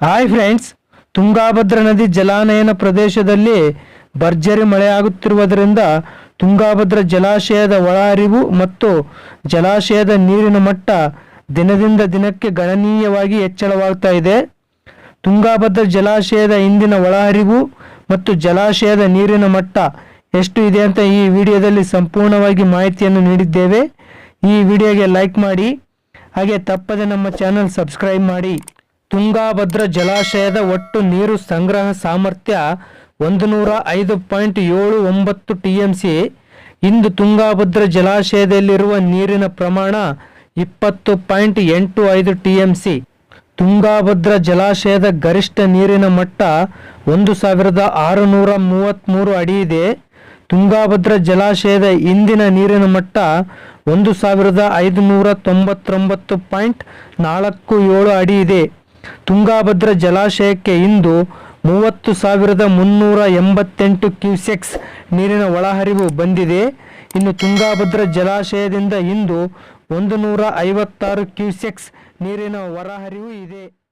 Hi friends Tungabhadra ನದಿ ಜಲಾನಯನ ಪ್ರದೇಶದಲ್ಲಿ ಭರ್ಜರಿ ಮಳೆಯಾಗುತ್ತಿರುವುದರಿಂದ ತುಂಗಾಭದ್ರ ಜಲಾಶಯದ ಒಳಹರಿವು ಮತ್ತು ಜಲಾಶಯದ ನೀರಿನ ಮಟ್ಟ ದಿನದಿಂದ ದಿನಕ್ಕೆ ಗಣನೀಯವಾಗಿ ಹೆಚ್ಚಳವಾಗ್ತಾ ಇದೆ. ತುಂಗಾಭದ್ರ ಜಲಾಶಯದ ಇಂದಿನ ಒಳಹರಿವು ಮತ್ತು ಜಲಾಶಯದ ನೀರಿನ ಮಟ್ಟ ಎಷ್ಟು ಇದೆ ಅಂತ ಈ ವಿಡಿಯೋದಲ್ಲಿ ಸಂಪೂರ್ಣವಾಗಿ ಮಾಹಿತಿಯನ್ನು ನೀಡಿದ್ದೇವೆ. ಈ ವಿಡಿಯೋಗೆ ಲೈಕ್ ಮಾಡಿ, ಹಾಗೆ ತಪ್ಪದೆ ನಮ್ಮ ಚಾನಲ್ ಸಬ್ಸ್ಕ್ರೈಬ್ ಮಾಡಿ. ತುಂಗಾಭದ್ರಾ ಜಲಾಶಯದ ಒಟ್ಟು ನೀರು ಸಂಗ್ರಹ ಸಾಮರ್ಥ್ಯ ಒಂದು ನೂರ ಐದು ಪಾಯಿಂಟ್ ಏಳು ಒಂಬತ್ತು ಟಿ ಎಂ ಸಿ ಇಂದು ತುಂಗಾಭದ್ರ ಜಲಾಶಯದಲ್ಲಿರುವ ನೀರಿನ ಪ್ರಮಾಣ ಇಪ್ಪತ್ತು ಪಾಯಿಂಟ್ ಎಂಟು ಐದು ಟಿ ಎಂ ಸಿ ತುಂಗಾಭದ್ರಾ ಜಲಾಶಯದ ಗರಿಷ್ಠ ನೀರಿನ ಮಟ್ಟ ಒಂದು ಸಾವಿರದ ಆರುನೂರ ಮೂವತ್ತ್ಮೂರು ಅಡಿ ಇದೆ. ತುಂಗಾಭದ್ರ ಜಲಾಶಯದ ಇಂದಿನ ನೀರಿನ ಮಟ್ಟ ಒಂದು ಸಾವಿರದ ಐದುನೂರ ತೊಂಬತ್ತೊಂಬತ್ತು ಪಾಯಿಂಟ್ ನಾಲ್ಕು ಏಳು ಅಡಿ ಇದೆ. ತುಂಗಾಭದ್ರಾ ಜಲಾಶಯಕ್ಕೆ ಇಂದು ಮೂವತ್ತು ಸಾವಿರದ ಮುನ್ನೂರ ಎಂಬತ್ತೆಂಟು ಕ್ಯೂಸೆಕ್ಸ್ ನೀರಿನ ಒಳಹರಿವು ಬಂದಿದೆ. ಇನ್ನು ತುಂಗಾಭದ್ರಾ ಜಲಾಶಯದಿಂದ ಇಂದು ಒಂದು ನೂರ ಐವತ್ತಾರು ಕ್ಯೂಸೆಕ್ಸ್ ನೀರಿನ ಹೊರಹರಿವು ಇದೆ.